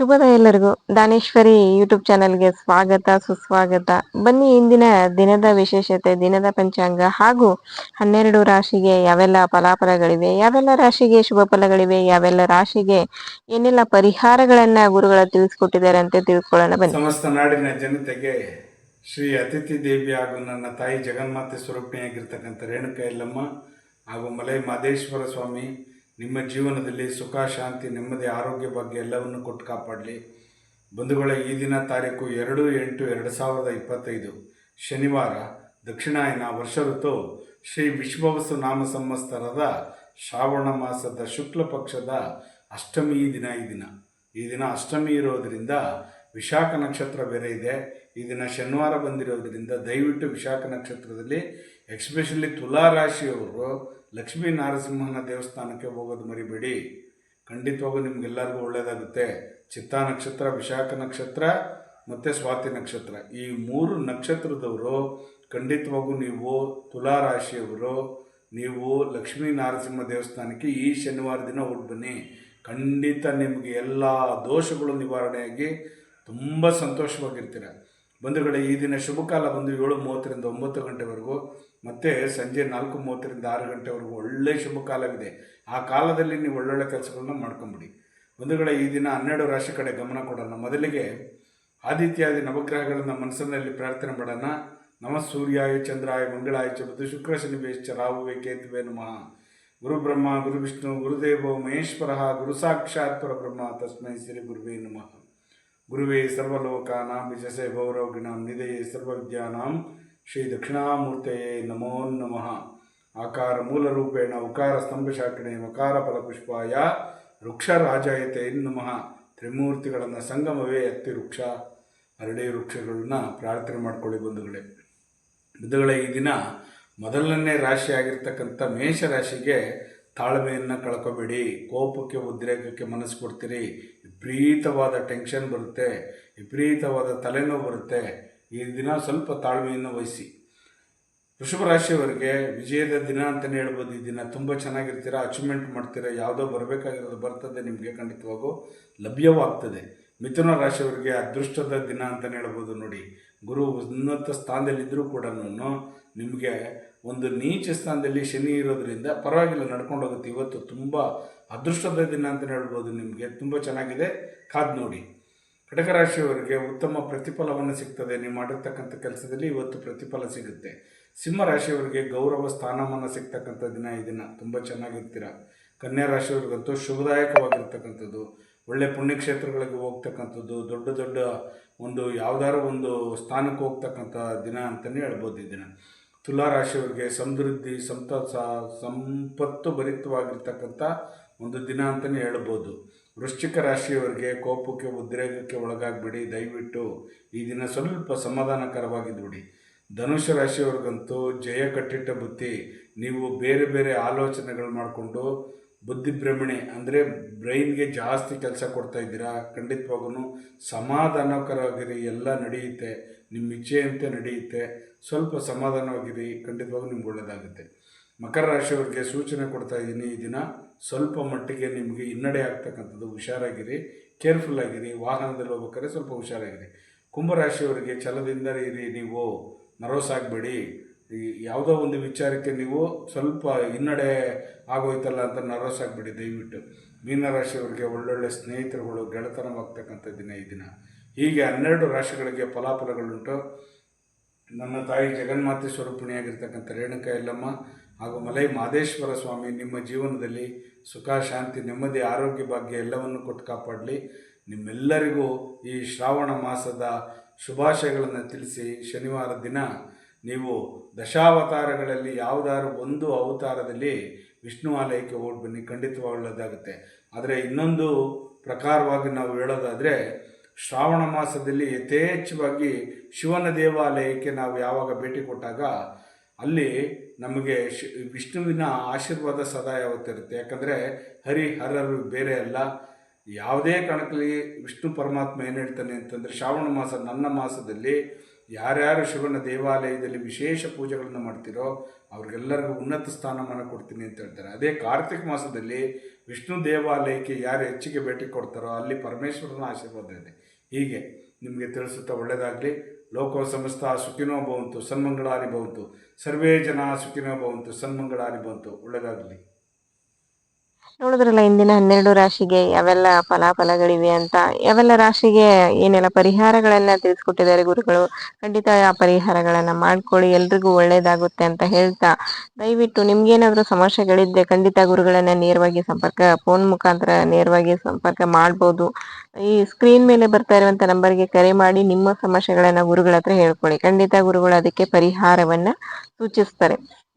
ಶುಭದ ಎಲ್ಲರಿಗೂ ದಾನೇಶ್ವರಿ ಯೂಟ್ಯೂಬ್ ಚಾನೆಲ್ಗೆ ಸ್ವಾಗತ, ಸುಸ್ವಾಗತ. ಬನ್ನಿ ಇಂದಿನ ದಿನದ ವಿಶೇಷತೆ, ದಿನದ ಪಂಚಾಂಗ ಹಾಗೂ ಹನ್ನೆರಡು ರಾಶಿಗೆ ಯಾವೆಲ್ಲ ಫಲಾಫಲಗಳಿವೆ, ಯಾವೆಲ್ಲ ರಾಶಿಗೆ ಶುಭ ಫಲಗಳಿವೆ, ಯಾವೆಲ್ಲ ರಾಶಿಗೆ ಏನೆಲ್ಲ ಪರಿಹಾರಗಳನ್ನ ಗುರುಗಳ ತಿಳಿಸ್ಕೊಟ್ಟಿದ್ದಾರೆ ಅಂತ ತಿಳ್ಕೊಳ್ಳೋಣ ಬನ್ನಿ. ಸಮಸ್ತ ನಾಡಿನ ಜನತೆಗೆ ಶ್ರೀ ಅತಿಥಿ ದೇವಿ ಹಾಗೂ ನನ್ನ ತಾಯಿ ಜಗನ್ಮಾತೆ ಸ್ವರೂಪಿಣಿಯಾಗಿರ್ತಕ್ಕಂಥ ರೇಣುಕ ಯಲ್ಲಮ್ಮ ಹಾಗೂ ಮಲೈ ಮಾದೇಶ್ವರ ಸ್ವಾಮಿ ನಿಮ್ಮ ಜೀವನದಲ್ಲಿ ಸುಖ, ಶಾಂತಿ, ನೆಮ್ಮದಿ, ಆರೋಗ್ಯ ಬಗ್ಗೆ ಎಲ್ಲವನ್ನು ಕೊಟ್ಟು ಕಾಪಾಡಲಿ. ಬಂಧುಗಳ, ಈ ದಿನ ತಾರೀಕು ಎರಡು ಎಂಟು ಎರಡು ಸಾವಿರದ ಇಪ್ಪತ್ತೈದು, ಶನಿವಾರ, ದಕ್ಷಿಣಾಯನ ವರ್ಷ ಋತು ಶ್ರೀ ವಿಶ್ವವಸು ನಾಮ ಸಂವತ್ಸರದ ಶ್ರಾವಣ ಮಾಸದ ಶುಕ್ಲ ಪಕ್ಷದ ಅಷ್ಟಮಿ ದಿನ ಈ ದಿನ. ಈ ದಿನ ಅಷ್ಟಮಿ ಇರೋದರಿಂದ ವಿಶಾಖ ನಕ್ಷತ್ರ ಬೇರೆ ಇದೆ. ಈ ದಿನ ಶನಿವಾರ ಬಂದಿರೋದರಿಂದ ದಯವಿಟ್ಟು ವಿಶಾಖ ನಕ್ಷತ್ರದಲ್ಲಿ, ಎಕ್ಸ್ಪೆಷಲಿ ತುಲಾ ರಾಶಿಯವರು ಲಕ್ಷ್ಮೀ ನರಸಿಂಹನ ದೇವಸ್ಥಾನಕ್ಕೆ ಹೋಗೋದು ಮರಿಬೇಡಿ. ಖಂಡಿತವಾಗೂ ನಿಮಗೆಲ್ಲರಿಗೂ ಒಳ್ಳೆಯದಾಗುತ್ತೆ ಚಿತ್ತಾ ನಕ್ಷತ್ರ, ವಿಶಾಖ ನಕ್ಷತ್ರ, ಮತ್ತು ಸ್ವಾತಿ ನಕ್ಷತ್ರ. ಈ ಮೂರು ನಕ್ಷತ್ರದವರು ಖಂಡಿತವಾಗೂ ನೀವು ತುಲಾ ರಾಶಿಯವರು ನೀವು ಲಕ್ಷ್ಮೀ ನರಸಿಂಹ ದೇವಸ್ಥಾನಕ್ಕೆ ಈ ಶನಿವಾರ ದಿನ ಹೋಗಿ ಬನ್ನಿ. ಖಂಡಿತ ನಿಮಗೆ ಎಲ್ಲ ದೋಷಗಳು ನಿವಾರಣೆಯಾಗಿ ತುಂಬ ಸಂತೋಷವಾಗಿರ್ತೀರ. ಬಂಧುಗಳೇ ಈ ದಿನ ಶುಭ ಕಾಲ ಬಂದು ಏಳು ಮೂವತ್ತರಿಂದ ಒಂಬತ್ತು ಗಂಟೆವರೆಗೂ, ಮತ್ತು ಸಂಜೆ ನಾಲ್ಕು ಮೂವತ್ತರಿಂದ ಆರು ಗಂಟೆವರೆಗೂ ಒಳ್ಳೆಯ ಶುಭ ಕಾಲವಿದೆ ಆ ಕಾಲದಲ್ಲಿ ನೀವು ಒಳ್ಳೊಳ್ಳೆ ಕೆಲಸಗಳನ್ನ ಮಾಡ್ಕೊಂಬಿಡಿ. ಬಂಧುಗಳೇ ಈ ದಿನ ಹನ್ನೆರಡು ರಾಶಿ ಕಡೆ ಗಮನ ಕೊಡೋಣ. ಮೊದಲಿಗೆ ಆದಿತ್ಯಾದಿ ನವಗ್ರಹಗಳನ್ನು ಮನಸ್ಸಿನಲ್ಲಿ ಪ್ರಾರ್ಥನೆ ಮಾಡೋಣ. ನಮ ಸೂರ್ಯಾಯ, ಚಂದ್ರಾಯ, ಮಂಗಳಾಯ ಚ ಶುಕ್ರ ಶನಿವೇಶ್ಚ ರಾಹುವೆ, ಕೇತುವೆ ನಮಃ. ಗುರು ಬ್ರಹ್ಮ, ಗುರು ವಿಷ್ಣು, ಗುರುದೇವೋ, ಮಹೇಶ್ವರ, ಗುರು ಸಾಕ್ಷಾತ್ ಪರಬ್ರಹ್ಮ, ತಸ್ಮೈ ಶ್ರೀ ಗುರುವೇ ನಮಃ. ಗುರುವೇ ಸರ್ವಲೋಕಾನಾಂ ವಿಜಸೆ ಭೌರವಗಿಣಾಂ ನಿಧಯೇ ಸರ್ವವಿದ್ಯಾನಾಂ ಶ್ರೀ ದಕ್ಷಿಣಾಮೂರ್ತೆಯೇ ನಮೋ ನಮಃ ಆಕಾರ ಮೂಲರೂಪೇಣ ಉಕಾರ ಸ್ತಂಭಶಾಖಿಣೆ ಮಕಾರ ಫಲಪುಷ್ಪಾಯ ವೃಕ್ಷರಾಜಾಯತೆ ನಮಃ ತ್ರಿಮೂರ್ತಿಗಳನ್ನು ಸಂಗಮವೇ ಅತ್ತಿ ವೃಕ್ಷ, ಅರಳಿ ವೃಕ್ಷಗಳನ್ನ ಪ್ರಾರ್ಥನೆ ಮಾಡ್ಕೊಳ್ಳಿ ಬಂಧುಗಳೇ. ಬಂಧುಗಳೇ, ಈ ದಿನ ಮೊದಲನೇ ರಾಶಿ ಮೇಷರಾಶಿಗೆ ಮೇಷ ರಾಶಿಗೆ ತಾಳ್ಮೆಯನ್ನು ಕಳ್ಕೊಬೇಡಿ. ಕೋಪಕ್ಕೆ, ಉದ್ರೇಕಕ್ಕೆ ಮನಸ್ಸು ಕೊಡ್ತೀರಿ. ವಿಪರೀತವಾದ ಟೆನ್ಷನ್ ಬರುತ್ತೆ, ವಿಪರೀತವಾದ ತಲೆನೋವು ಬರುತ್ತೆ. ಈ ದಿನ ಸ್ವಲ್ಪ ತಾಳ್ಮೆಯನ್ನು ವಹಿಸಿ. ವೃಷಭ ರಾಶಿಯವರಿಗೆ ವಿಜಯದ ದಿನ ಅಂತಲೇ ಹೇಳ್ಬೋದು, ಈ ದಿನ ತುಂಬ ಚೆನ್ನಾಗಿರ್ತೀರ ಅಚೀವ್ಮೆಂಟ್ ಮಾಡ್ತೀರಾ, ಯಾವುದೋ ಬರಬೇಕಾಗಿರೋದು ಬರ್ತದೆ ನಿಮಗೆ ಖಂಡಿತವಾಗೂ, ಲಭ್ಯವಾಗ್ತದೆ. ಮಿಥುನ ರಾಶಿಯವರಿಗೆ ಅದೃಷ್ಟದ ದಿನ ಅಂತಲೇ ಹೇಳ್ಬೋದು ನೋಡಿ. ಗುರು ಉನ್ನತ ಸ್ಥಾನದಲ್ಲಿದ್ದರೂ ಕೂಡ ನಿಮಗೆ ಒಂದು ನೀಚ ಸ್ಥಾನದಲ್ಲಿ ಶನಿ ಇರೋದ್ರಿಂದ ಪರವಾಗಿಲ್ಲ, ನಡ್ಕೊಂಡು ಹೋಗುತ್ತೆ. ಇವತ್ತು ತುಂಬ ಅದೃಷ್ಟದ ದಿನ ಅಂತಲೇ ಹೇಳ್ಬೋದು ನಿಮಗೆ. ತುಂಬ ಚೆನ್ನಾಗಿದೆ. ಕಾದ್ ನೋಡಿ. ಕಟಕ ರಾಶಿಯವರಿಗೆ ಉತ್ತಮ ಪ್ರತಿಫಲವನ್ನು ಸಿಗ್ತದೆ. ನೀವು ಮಾಡಿರ್ತಕ್ಕಂಥ ಕೆಲಸದಲ್ಲಿ ಇವತ್ತು ಪ್ರತಿಫಲ ಸಿಗುತ್ತೆ. ಸಿಂಹ ರಾಶಿಯವರಿಗೆ ಗೌರವ ಸ್ಥಾನಮಾನ ಸಿಗ್ತಕ್ಕಂಥ ದಿನ ಈ ದಿನ. ತುಂಬ ಚೆನ್ನಾಗಿರ್ತೀರ. ಕನ್ಯಾ ರಾಶಿಯವರಿಗಂತೂ ಶುಭದಾಯಕವಾಗಿರ್ತಕ್ಕಂಥದ್ದು. ಒಳ್ಳೆ ಪುಣ್ಯಕ್ಷೇತ್ರಗಳಿಗೆ ಹೋಗ್ತಕ್ಕಂಥದ್ದು, ದೊಡ್ಡ ದೊಡ್ಡ ಒಂದು ಯಾವ್ದಾದ್ರು ಒಂದು ಸ್ಥಾನಕ್ಕೆ ಹೋಗ್ತಕ್ಕಂಥ ದಿನ ಅಂತಲೇ ಹೇಳ್ಬೋದು ಈ ದಿನ. ತುಲಾ ರಾಶಿಯವರಿಗೆ ಸಮೃದ್ಧಿ, ಸಂತ ಸಂಪತ್ತು ಭರಿತವಾಗಿರ್ತಕ್ಕಂಥ ಒಂದು ದಿನ ಅಂತಲೇ ಹೇಳ್ಬೋದು. ವೃಶ್ಚಿಕ ರಾಶಿಯವರಿಗೆ ಕೋಪಕ್ಕೆ, ಉದ್ರೇಕಕ್ಕೆ ಒಳಗಾಗಬೇಡಿ, ದಯವಿಟ್ಟು ಈ ದಿನ ಸ್ವಲ್ಪ ಸಮಾಧಾನಕರವಾಗಿದ್ಬಿಡಿ ಧನುಷ ರಾಶಿಯವ್ರಿಗಂತೂ ಜಯ ಕಟ್ಟಿಟ್ಟ ಬುತ್ತಿ ನೀವು ಬೇರೆ ಬೇರೆ ಆಲೋಚನೆಗಳು ಮಾಡಿಕೊಂಡು ಬುದ್ಧಿಭ್ರಮಣೆ ಅಂದರೆ ಬ್ರೈನ್ಗೆ ಜಾಸ್ತಿ ಕೆಲಸ ಕೊಡ್ತಾ ಇದ್ದೀರಾ? ಖಂಡಿತವಾಗೂ ಸಮಾಧಾನಕರವಾಗಿರಿ ಎಲ್ಲ ನಡೆಯುತ್ತೆ, ನಿಮ್ಮ ಇಚ್ಛೆಯಂತೆ ನಡೆಯುತ್ತೆ, ಸ್ವಲ್ಪ ಸಮಾಧಾನವಾಗಿರಿ ಖಂಡಿತವಾಗೂ ನಿಮ್ಗೆ ಒಳ್ಳೆಯದಾಗುತ್ತೆ ಮಕರ ರಾಶಿಯವರಿಗೆ ಸೂಚನೆ ಕೊಡ್ತಾ ಇದ್ದೀನಿ, ಈ ದಿನ ಸ್ವಲ್ಪ ಮಟ್ಟಿಗೆ ನಿಮಗೆ ಹಿನ್ನಡೆ ಆಗ್ತಕ್ಕಂಥದ್ದು, ಹುಷಾರಾಗಿರಿ, ಕೇರ್ಫುಲ್ ಆಗಿರಿ, ವಾಹನದಲ್ಲಿ ಹೋಗ್ಬೇಕಾದ್ರೆ ಸ್ವಲ್ಪ ಹುಷಾರಾಗಿರಿ. ಕುಂಭರಾಶಿಯವರಿಗೆ ಛಲದಿಂದ ಇರಿ, ನೀವು ನರ್ವಸ್ ಆಗಬೇಡಿ ಈ ಯಾವುದೋ ಒಂದು ವಿಚಾರಕ್ಕೆ ನೀವು ಸ್ವಲ್ಪ ಹಿನ್ನಡೆ ಆಗೋಯ್ತಲ್ಲ ಅಂತ ನರ್ವಸ್ ಆಗಿಬಿಡಿ, ದಯವಿಟ್ಟು. ಮೀನರಾಶಿಯವರಿಗೆ ಒಳ್ಳೊಳ್ಳೆ ಸ್ನೇಹಿತರುಗಳು ಗೆಳೆತನವಾಗ್ತಕ್ಕಂಥ ದಿನ ಈ ದಿನ. ಹೀಗೆ ಹನ್ನೆರಡು ರಾಶಿಗಳಿಗೆ ಫಲಾಫಲಗಳುಂಟು. ನನ್ನ ತಾಯಿ ಜಗನ್ಮಾತೆ ಸ್ವರೂಪಿಣಿಯಾಗಿರ್ತಕ್ಕಂಥ ರೇಣುಕ ಎಲ್ಲಮ್ಮ ಹಾಗೂ ಮಲೈ ಮಾದೇಶ್ವರ ಸ್ವಾಮಿ ನಿಮ್ಮ ಜೀವನದಲ್ಲಿ ಸುಖ, ಶಾಂತಿ, ನೆಮ್ಮದಿ, ಆರೋಗ್ಯ ಭಾಗ್ಯ ಎಲ್ಲವನ್ನು ಕೊಟ್ಟು ಕಾಪಾಡಲಿ. ನಿಮ್ಮೆಲ್ಲರಿಗೂ ಈ ಶ್ರಾವಣ ಮಾಸದ ಶುಭಾಶಯಗಳನ್ನು ತಿಳಿಸಿ ಶನಿವಾರ ದಿನ ನೀವು ದಶಾವತಾರಗಳಲ್ಲಿ ಯಾವುದಾದ್ರು ಒಂದು ಅವತಾರದಲ್ಲಿ ವಿಷ್ಣು ಆಲಯಕ್ಕೆ ಹೋಗಿ ಬನ್ನಿ ಖಂಡಿತವಾಗಲಾಗುತ್ತೆ ಆದರೆ ಇನ್ನೊಂದು ಪ್ರಕಾರವಾಗಿ ನಾವು ಹೇಳೋದಾದರೆ, ಶ್ರಾವಣ ಮಾಸದಲ್ಲಿ ಯಥೇಚ್ಛವಾಗಿ ಶಿವನ ದೇವಾಲಯಕ್ಕೆ ನಾವು ಯಾವಾಗ ಭೇಟಿ ಕೊಟ್ಟಾಗ ಅಲ್ಲಿ ನಮಗೆ ಶ್, ವಿಷ್ಣುವಿನ ಆಶೀರ್ವಾದ ಸದಾ ಯಾವತ್ತಿರುತ್ತೆ. ಯಾಕಂದರೆ ಹರಿಹರರು ಬೇರೆ ಅಲ್ಲ. ಯಾವುದೇ ಕಣಕ್ಕಲ್ಲಿ ವಿಷ್ಣು ಪರಮಾತ್ಮ ಏನು ಹೇಳ್ತಾನೆ ಅಂತಂದರೆ ಶ್ರಾವಣ ಮಾಸ ನನ್ನ ಮಾಸದಲ್ಲಿ ಯಾರ್ಯಾರು ಶಿವನ ದೇವಾಲಯದಲ್ಲಿ ವಿಶೇಷ ಪೂಜೆಗಳನ್ನು ಮಾಡ್ತೀರೋ ಅವ್ರಿಗೆಲ್ಲರಿಗೂ ಉನ್ನತ ಸ್ಥಾನಮಾನ ಕೊಡ್ತೀನಿ ಅಂತ ಹೇಳ್ತಾರೆ. ಅದೇ ಕಾರ್ತಿಕ ಮಾಸದಲ್ಲಿ ವಿಷ್ಣು ದೇವಾಲಯಕ್ಕೆ ಯಾರು ಹೆಚ್ಚಿಗೆ ಭೇಟಿ ಕೊಡ್ತಾರೋ ಅಲ್ಲಿ ಪರಮೇಶ್ವರನ ಆಶೀರ್ವಾದ ಇದೆ. ಹೀಗೆ ನಿಮಗೆ ತಿಳಿಸುತ್ತಾ ಒಳ್ಳೆಯದಾಗಲಿ ಲೋಕೋ ಸಮಸ್ತ ಸುಖಿನೋ ಭವಂತು, ಸನ್ಮಂಗಳಾರಿ ಭವಂತು. ಸರ್ವೇ ಜನ ಸುಖಿನೋ ಭವಂತು, ಸನ್ಮಂಗಳಾರಿ ಭವಂತು. ಒಳ್ಳೆಯದಾಗಲಿ ನೋಡಿದ್ರಲ್ಲ, ಇಂದಿನ ಹನ್ನೆರಡು ರಾಶಿಗೆ ಯಾವೆಲ್ಲ ಫಲಾಫಲಗಳಿವೆ ಅಂತ? ಯಾವೆಲ್ಲ ರಾಶಿಗೆ ಏನೆಲ್ಲ ಪರಿಹಾರಗಳನ್ನ ತಿಳಿಸ್ಕೊಟ್ಟಿದ್ದಾರೆ ಗುರುಗಳು? ಖಂಡಿತ ಆ ಪರಿಹಾರಗಳನ್ನ ಮಾಡ್ಕೊಳ್ಳಿ, ಎಲ್ರಿಗೂ ಒಳ್ಳೇದಾಗುತ್ತೆ ಅಂತ ಹೇಳ್ತಾ. ದಯವಿಟ್ಟು ನಿಮ್ಗೇನಾದ್ರೂ ಸಮಸ್ಯೆಗಳಿದ್ರೆ ಖಂಡಿತ ಗುರುಗಳನ್ನ ನೇರವಾಗಿ ಸಂಪರ್ಕ, ಫೋನ್ ಮುಖಾಂತರ ನೇರವಾಗಿ ಸಂಪರ್ಕ ಮಾಡ್ಬೋದು. ಈ ಸ್ಕ್ರೀನ್ ಮೇಲೆ ಬರ್ತಾ ಇರುವಂತ ನಂಬರ್ಗೆ ಕರೆ ಮಾಡಿ, ನಿಮ್ಮ ಸಮಸ್ಯೆಗಳನ್ನ ಗುರುಗಳ ಹತ್ರ ಹೇಳ್ಕೊಳ್ಳಿ. ಖಂಡಿತ ಗುರುಗಳು ಅದಕ್ಕೆ ಪರಿಹಾರವನ್ನ ಸೂಚಿಸ್ತಾರೆ.